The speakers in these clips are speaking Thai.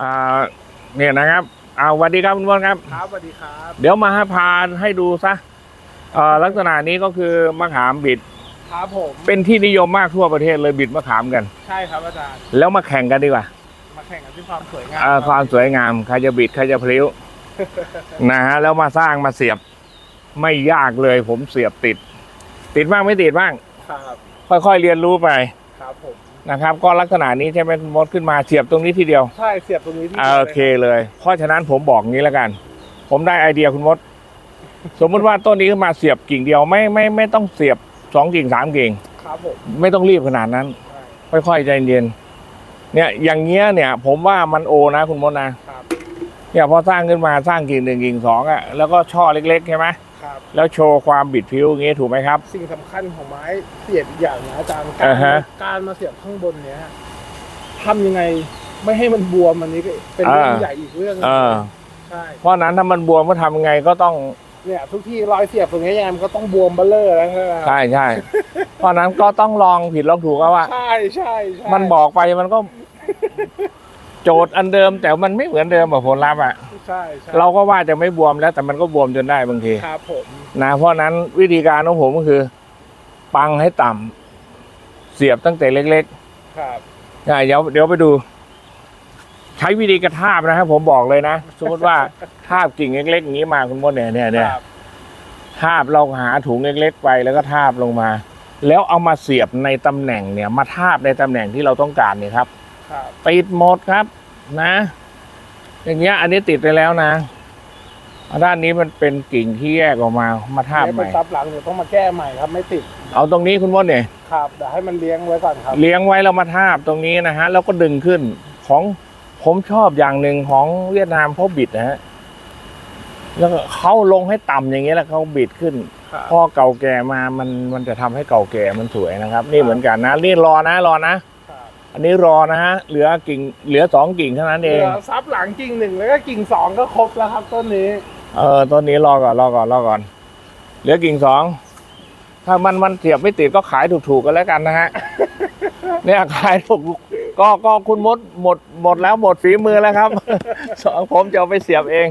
อ่าเนี่ยนะครับเอาสวัสดีครับคุณมดครับ ครับสวัสดีครับ เดี๋ยวมาให้พาให้ดูซะเอ่อลักษณะนี้ก็คือมะขามบิด ครับผมเป็นที่นิยมมากทั่วประเทศเลยบิดมะขามกัน ใช่ครับอาจารย์ แล้วมาแข่งกันดีกว่า มาแข่งกันที่ความสวยงามอ่าความสวยงามใครจะบิดใครจะพลิ้วนะฮะแล้วมาสร้างมาเสียบ ไม่ยากเลยผมเสียบติด ติดบ้างไม่ติดบ้างครับค่อยๆเรียนรู้ไป ครับผม นะครับ ก็ลักษณะนี้ใช่ไหมคุณมดขึ้นมาเสียบตรงนี้ทีเดียวใช่เสียบตรงนี้ที่อ่าโอเคเลย เพราะฉะนั้นผมบอกงี้แล้วกัน ผมได้ไอเดียคุณมด สมมุติว่าต้นนี้ขึ้นมาเสียบกิ่งเดียวไม่ไม่ไม่ต้องเสียบสองกิ่งสามกิ่ง ครับผม ไม่ต้องรีบขนาดนั้นใช่ค่อยๆใจเย็นเนี่ยอย่างเงี้ยเนี่ยผมว่ามันโอนะคุณมดนะครับ เนี่ยพอสร้างขึ้นมาสร้างกิ่งหนึ่งกิ่งสองอะแล้วก็ช่อเล็กๆใช่ไหม ครับ แล้วโชว์ความบิดผิวอย่างงี้ถูกไหมครับ สิ่งสำคัญของไม้เสียบอีกอย่างนะอาจารย์การอ่าฮะ การมาเสียบข้างบนเนี้ยทำยังไงไม่ให้มันบวมอันนี้ก็เป็นเรื่องใหญ่อีกเรื่องหนึงเออใช่เพราะฉะนั้นถ้ามันบวมก็ทำยังไงก็ต้องเนี่ยทุกที่รอยเสียบตรงนี้ยังไงมันก็ต้องบวมเบลเลอร์แล้วใช่ไหมใช่ใช่เพราะฉะนั้นก็ต้องลองผิดลองถูกก็ว่า ใช่ใช่ใช่มันบอกไปมันก็ โจทย์อันเดิมแต่มันไม่เหมือนเดิมอะผลลัพธ์อะใช่ใช่เราก็ว่าจะไม่บวมแล้ว แต่มันก็บวมจนได้บางทีครับผมนะเพราะฉะนั้นวิธีการของผมก็คือ ปังให้ต่ำเสียบตั้งแต่เล็กครับๆใช่เดี๋ยวเดี๋ยวไปดู ใช้วิธีกระทาบนะครับผมบอกเลยนะสมมติว่าทาบกิ่งเล็กๆอย่างนี้มาคุณมดเนี่ยเนี่ยเนี่ยครับทาบเราหาถุงเล็กๆไปแล้วก็ทาบลงมา แล้วเอามาเสียบในตำแหน่งเนี่ย มาทาบในตำแหน่งที่เราต้องการเนี่ยครับครับ ติดหมดครับนะ อย่างเงี้ยอันนี้ติดไปแล้วนะด้านนี้มันเป็นกิ่งที่แยกออกมามาทาบให้ใหเป็นม่ซับหลังเดี๋ยวต้องมาแก้ใหม่ครับ ไม่ติด เอาตรงนี้คุณมดเนี่ยครับเดี๋ยวให้มันเลี้ยงไว้ก่อนครับ เลี้ยงไว้แล้วมาทาบตรงนี้นะฮะแล้วก็ดึงขึ้นของผมชอบอย่างหนึ่งของเวียดนามเขาบิดนะฮะแล้วก็เขาลงให้ต่ำอย่างเงี้ยแล้วเขาบิดขึ้นครับพอเก่าแก่มามันมันจะทำให้เก่าแก่มันสวยนะครับ นี่เหมือนกันนะนี่รอนะรอนะครับ อันนี้รอนะฮะ เหลือกิ่ง เหลือสองกิ่งเท่านั้นเหเอลืงอซับหลังกิ่งหนึ่งแล้วก็กิ่งสองก็ครบแล้วครับต้นนี้ เออต้นนี้รอก่อนรอก่อนรอก่อน เหลือกิ่งสอง ถ้ามันมันเสียบไม่ติดก็ขายถูกๆกันแล้วกันนะฮะ เนี่ยขายถูกก็ก็คุณมดหมดหมดแล้วหมดฝีมือแล้วครับสองผมจะเอาไปเสียบเอง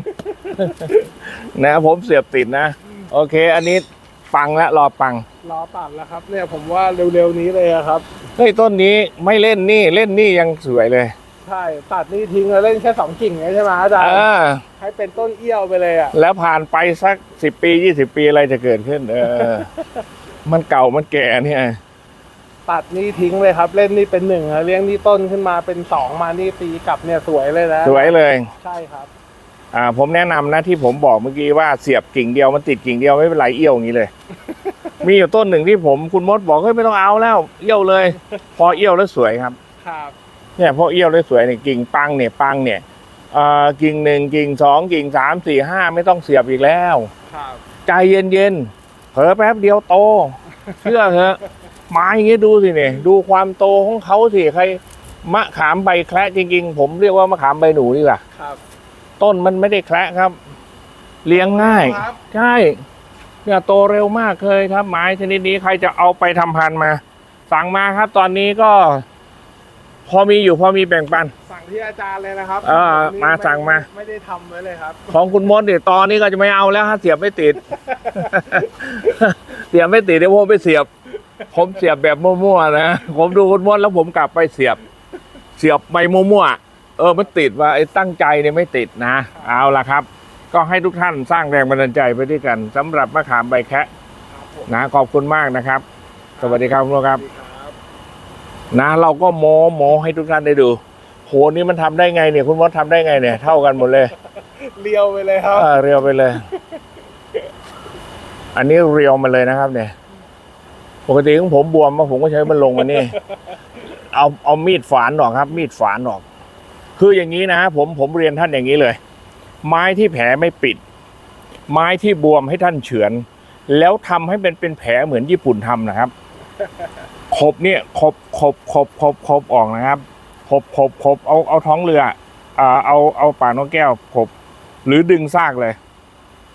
นะผมเสียบติดนะ โอเค อันนี้ ปังแล้วรอปังรอตัดแล้วครับ เนี่ยผมว่าเร็วๆนี้เลยอะครับ เฮ้ยต้นนี้ไม่เล่นนี่เล่นนี่ยังสวยเลยใช่ตัดนี่ทิ้งแล้วเล่นแค่สองกิ่งใช่ไหมอาจารย์เออให้เป็นต้นเอี้ยวไปเลยอะแล้วผ่านไปสักสิบปียี่สิบปีอะไรจะเกิดขึ้น เออ มันเก่ามันแก่เนี่ย ตัดนี่ทิ้งเลยครับ เล่นนี่เป็นหนึ่งอะเลี้ยงนี่ต้นขึ้นมาเป็นสองมานี่ตีกลับเนี่ยสวยเลยนะสวยเลย ใช่ครับอ่า ผมแนะนำนะที่ผมบอกเมื่อกี้ว่าเสียบกิ่งเดียวมันติดกิ่งเดียวไม่เป็นไรเอี้ยวอย่างนี้เลย มีอยู่ต้นหนึ่งที่ผมคุณมดบอกเฮ้ยไม่ต้องเอาแล้ว เอี้ยวเลย พอเอี้ยวแล้วสวยครับ ครับเนี่ยพอเอี้ยวแล้วสวยเนี่ยกิ่งปังเนี่ยปังเนี่ยเอ่อกิ่งหนึ่งกิ่งสองกิ่งสามสี่ห้าไม่ต้องเสียบอีกแล้วครับใจเย็นๆเผลอแป๊บเดียวโต เชื่อเถอะไม้อย่างงี้ดูสิเนี่ยดูความโตของเขาสิใครมะขามใบแคระจริงๆ ผมเรียกว่ามะขามใบหนูดีกว่าครับ ต้นมันไม่ได้แคระครับ เลี้ยงง่าย ครับ ใช่เนี่ยโตเร็วมากเคยครับ ไม้ชนิดนี้ใครจะเอาไปทำพันธุ์มา สั่งมาครับ ตอนนี้ก็ พอมีอยู่พอมีแบ่งปัน สั่งที่อาจารย์เลยนะครับเออนี่มาสั่งมา ไม่ได้ทำไว้เลยครับ ของคุณมดเนี่ยตอนนี้ก็จะไม่เอาแล้วฮะเสียบไม่ติด เสียบไม่ติดเดี๋ยวผมไปเสียบ ผมเสียบแบบมั่วๆนะ ผมดูคุณมดแล้วผมกลับไปเสียบ เสียบไปมั่วๆ เออมันติดว่าไอ้ตั้งใจเนี่ยไม่ติดนะ เอาละครับ ก็ให้ทุกท่านสร้างแรงบันดาลใจไปด้วยกันสำหรับมะขามใบแคะครับผมนะขอบคุณมากนะครับ สวัสดีครับคุณผู้ชมครับสวัสดีครับ นะ เราก็โมโมให้ทุกท่านได้ดู โหนี่มันทำได้ไงเนี่ย คุณมดทำได้ไงเนี่ย เท่ากันหมดเลยเลียวไปเลยครับเออเรียวไปเลย อันนี้เรียวมาเลยนะครับเนี่ยปกติของผมบวมมาผมก็ใช้มันลงมานี่ เอาเอามีดฝานออกครับ มีดฝานออก คืออย่างนี้นะฮะผมผมเรียนท่านอย่างนี้เลย ไม้ที่แผลไม่ปิด ไม้ที่บวมให้ท่านเฉือน แล้วทำให้เป็นเป็นแผลเหมือนญี่ปุ่นทำนะครับขบเนี่ยขบขบขบขบขบออกนะครับขบขบขบเอาเอาท้องเรืออ่าเอาเอาปากนกแก้วขบหรือดึงซากเลย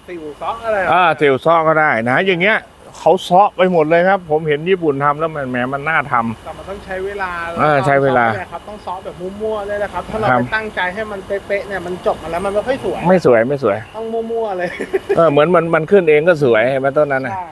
สิวซอกอะไรอ่าเซลซ่อก็ได้นะ อย่างเงี้ย เขาเซาะไปหมดเลยครับ ผมเห็นญี่ปุ่นทำแล้วมันแหมมันน่าทำแต่มันต้องใช้เวลาเออใช้เวลาซ้อมนี่ยครับต้องซ้อมแบบมั่วๆเลยนะครับถ้าเราครับไปตั้งใจให้มันเป๊ะๆเนี่ยมันจบมาแล้วมันไม่ค่อยสวย ไม่สวยไม่สวย ต้องมั่วๆเลยเออเหมือนมันมันขึ้นเองก็สวยเห็นไหมต้นนั้นนะใช่